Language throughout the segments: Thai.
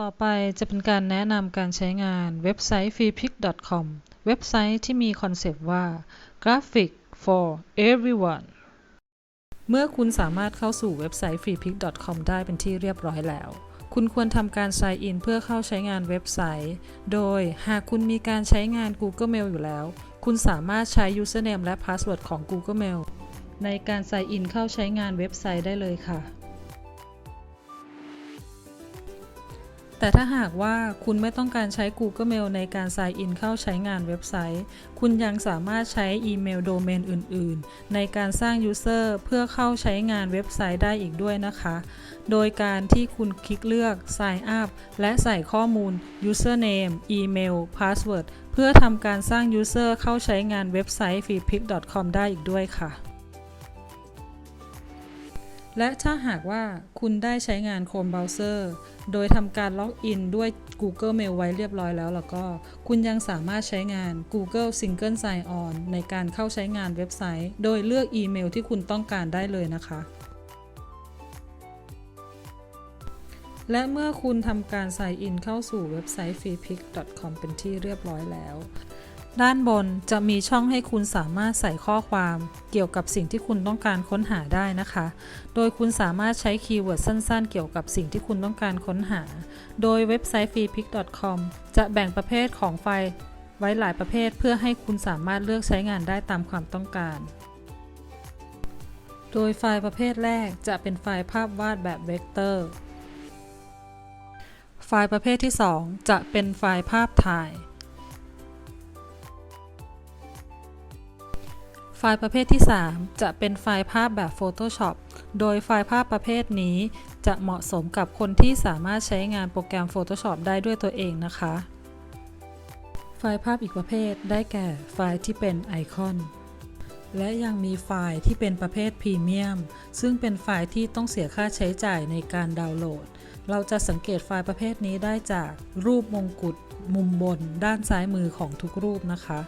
ต่อไปจะเป็นการแนะนำการใช้งานเว็บไซต์ freepik.com เว็บไซต์ที่มีคอนเซปต์ว่า Graphic for everyone เมื่อคุณสามารถเข้าสู่เว็บไซต์ freepik.com ได้เป็นที่เรียบร้อยแล้ว คุณควรทำการ sign in เพื่อเข้าใช้งานเว็บไซต์ โดยหากคุณมีการใช้งาน Google Mail อยู่แล้ว คุณสามารถใช้ username และ password ของ Google Mail ในการ sign in เข้าใช้งานเว็บไซต์ได้เลยค่ะ แต่ถ้าหากว่าคุณไม่ต้องการใช้ Google Mail ในการ sign in เข้าใช้งานเว็บไซต์ คุณยังสามารถใช้อีเมลโดเมนอื่น ๆ ในการสร้าง User เพื่อเข้าใช้งานเว็บไซต์ได้อีกด้วยนะคะ โดยการที่คุณคลิกเลือก Sign up และใส่ข้อมูล Username อีเมล Password เพื่อทำการสร้าง User เข้าใช้งานเว็บไซต์ freepick.com ได้อีกด้วยค่ะ และถ้าหากว่าคุณได้ใช้งาน Chrome Browser โดยทำการล็อกอินด้วย Google Mail ไว้เรียบร้อยแล้วแล้วก็ คุณยังสามารถใช้งาน Google Single Sign On ในการเข้าใช้งานเว็บไซต์ โดยเลือกอีเมลที่คุณต้องการได้เลยนะคะ และเมื่อคุณทำการ Sign In เข้าสู่เว็บไซต์ freepik.com เป็นที่เรียบร้อยแล้ว ด้านบนจะมีช่องให้คุณสามารถใส่ข้อความเกี่ยวกับสิ่งที่คุณต้องการค้นหาได้นะคะ โดยคุณสามารถใช้คีย์เวิร์ดสั้นๆ เกี่ยวกับสิ่งที่คุณต้องการค้นหา โดยเว็บไซต์ freepick.com จะแบ่งประเภทของไฟล์ไว้หลายประเภทเพื่อให้คุณสามารถเลือกใช้งานได้ตามความต้องการ โดยไฟล์ประเภทแรกจะเป็นไฟล์ภาพวาดแบบเวกเตอร์ ไฟล์ประเภทที่ 2 จะเป็นไฟล์ภาพถ่าย ไฟล์ประเภทที่ 3 จะเป็นไฟล์ภาพแบบ Photoshop โดยไฟล์ภาพประเภทนี้ จะเหมาะสมกับคนที่สามารถใช้งานโปรแกรม Photoshop ได้ด้วยตัวเองนะคะ ไฟล์ภาพอีกประเภทได้แก่ไฟล์ที่เป็นไอคอน และยังมีไฟล์ที่เป็นประเภทพรีเมียม ซึ่งเป็นไฟล์ที่ต้องเสียค่าใช้จ่ายในการดาวน์โหลด เราจะสังเกตไฟล์ประเภทนี้ได้จากรูปมงกุฎมุมบนด้านซ้ายมือของทุกรูปนะคะ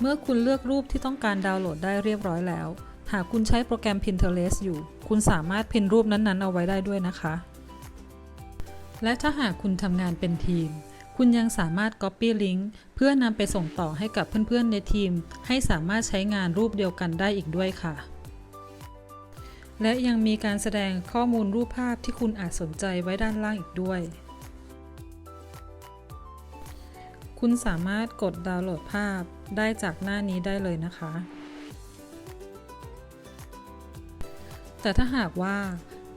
เมื่อคุณเลือกรูปที่ต้องการดาวน์โหลดได้เรียบร้อยแล้ว หากคุณใช้โปรแกรม Pinterest อยู่ คุณสามารถพินรูปนั้นๆ เอาไว้ได้ด้วยนะคะ และถ้าหากคุณทำงานเป็นทีม คุณยังสามารถ Copy Link เพื่อนำไปส่งต่อให้กับเพื่อนๆในทีม ให้สามารถใช้งานรูปเดียวกันได้อีกด้วยค่ะ และยังมีการแสดงข้อมูลรูปภาพที่คุณอาจสนใจไว้ด้านล่างอีกด้วย คุณสามารถกดดาวน์โหลดภาพได้จากหน้านี้ได้เลยนะคะ แต่ถ้าหากว่า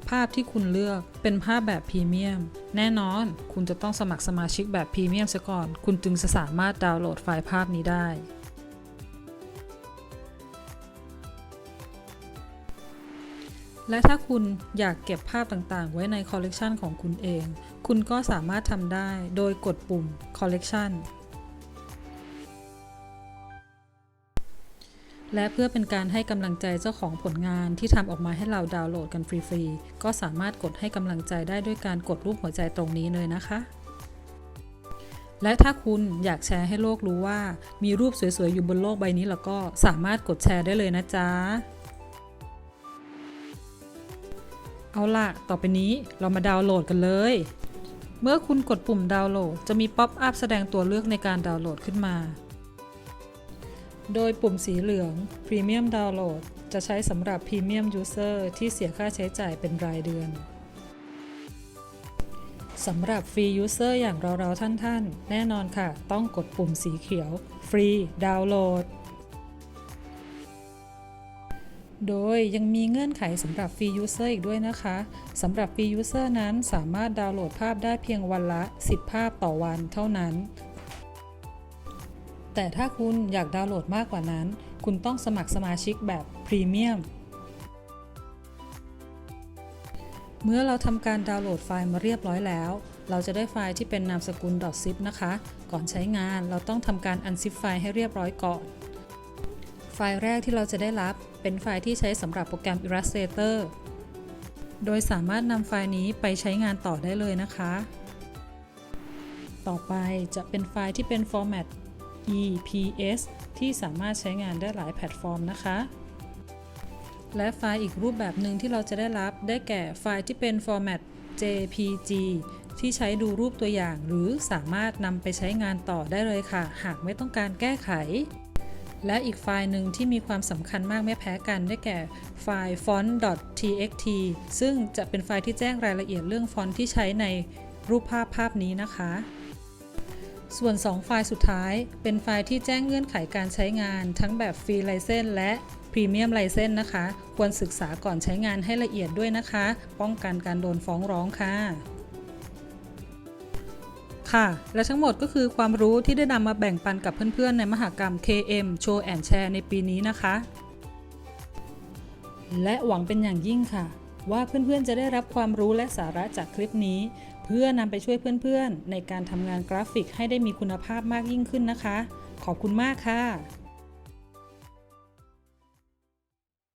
ภาพที่คุณเลือกเป็นภาพแบบพรีเมียม แน่นอนคุณจะต้องสมัครสมาชิกแบบพรีเมียมซะก่อน คุณจึงจะสามารถดาวน์โหลดไฟล์ภาพนี้ได้ และถ้าคุณอยากเก็บภาพต่างๆ ไว้ในคอลเลกชันของคุณเอง คุณก็สามารถทำได้โดยกดปุ่ม Collection และเพื่อเป็นการให้กำลังใจเจ้าของผลงานที่ทำออกมาให้เราดาวน์โหลดกันฟรีๆ ก็สามารถกดให้กำลังใจได้ด้วยการกดรูปหัวใจตรงนี้เลยนะคะ และถ้าคุณอยากแชร์ให้โลกรู้ว่า มีรูปสวยๆ อยู่บนโลกใบนี้แล้วก็สามารถกดแชร์ได้เลยนะจ๊ะ เอาล่ะ ต่อไปนี้เรามาดาวน์โหลดกันเลย เมื่อคุณกดปุ่มดาวน์โหลด จะมีป๊อปอัพแสดงตัวเลือกในการดาวน์โหลดขึ้นมา โดยปุ่มสีเหลือง Premium Download จะใช้สำหรับ Premium User ที่เสียค่าใช้จ่ายเป็นรายเดือนสำหรับ Free User อย่างเราๆท่านๆ แน่นอนค่ะ ต้องกดปุ่มสีเขียว Free Download โดยยังมีเงื่อนไขสำหรับ Free User อีกด้วยนะคะสำหรับ Free User นั้นสามารถดาวน์โหลดภาพได้เพียงวันละ 10 ภาพต่อวันเท่านั้น แต่ถ้าคุณอยากดาวน์โหลดมากกว่านั้น คุณต้องสมัครสมาชิกแบบพรีเมียม เมื่อเราทำการดาวน์โหลดไฟล์มาเรียบร้อยแล้ว เราจะได้ไฟล์ที่เป็นนามสกุล .zip นะคะ ก่อนใช้งานเราต้องทำการ unzip ไฟล์ให้เรียบร้อยก่อน ไฟล์แรกที่เราจะได้รับเป็นไฟล์ที่ใช้สำหรับโปรแกรม Illustrator โดยสามารถนำไฟล์นี้ไปใช้งานต่อได้เลยนะคะ ต่อไปจะเป็นไฟล์ที่เป็น format EPS ที่สามารถใช้งานได้หลายแพลตฟอร์มนะคะ และไฟล์อีกรูปแบบหนึ่งที่เราจะได้รับได้แก่ไฟล์ที่เป็น format JPG ที่ใช้ดูรูปตัวอย่าง หรือสามารถนำไปใช้งานต่อได้เลยค่ะ หากไม่ต้องการแก้ไข และอีกไฟล์หนึ่งที่มีความสำคัญมากไม่แพ้กันได้แก่ไฟล์ font.txt ซึ่งจะเป็นไฟล์ที่แจ้งรายละเอียดเรื่องฟอนต์ที่ใช้ในรูปภาพภาพนี้นะคะ ส่วน 2 ไฟล์สุดท้าย เป็นไฟล์ที่แจ้งเงื่อนไขการใช้งาน ทั้งแบบฟรีไลเซนและพรีเมียมไลเซนนะคะ ควรศึกษาก่อนใช้งานให้ละเอียดด้วยนะคะ ป้องกันการโดนฟ้องร้องค่ะ ค่ะ และทั้งหมดก็คือความรู้ที่ได้นำมาแบ่งปันกับเพื่อนๆ ในมหกรรม KM Show and Share ในปีนี้นะคะ และหวังเป็นอย่างยิ่งค่ะ ว่าเพื่อนๆจะได้รับความรู้และสาระจากคลิปนี้ เพื่อนำไปช่วยเพื่อนๆ ในการทำงานกราฟิกให้ได้มีคุณภาพมากยิ่งขึ้นนะคะ ขอบคุณมากค่ะ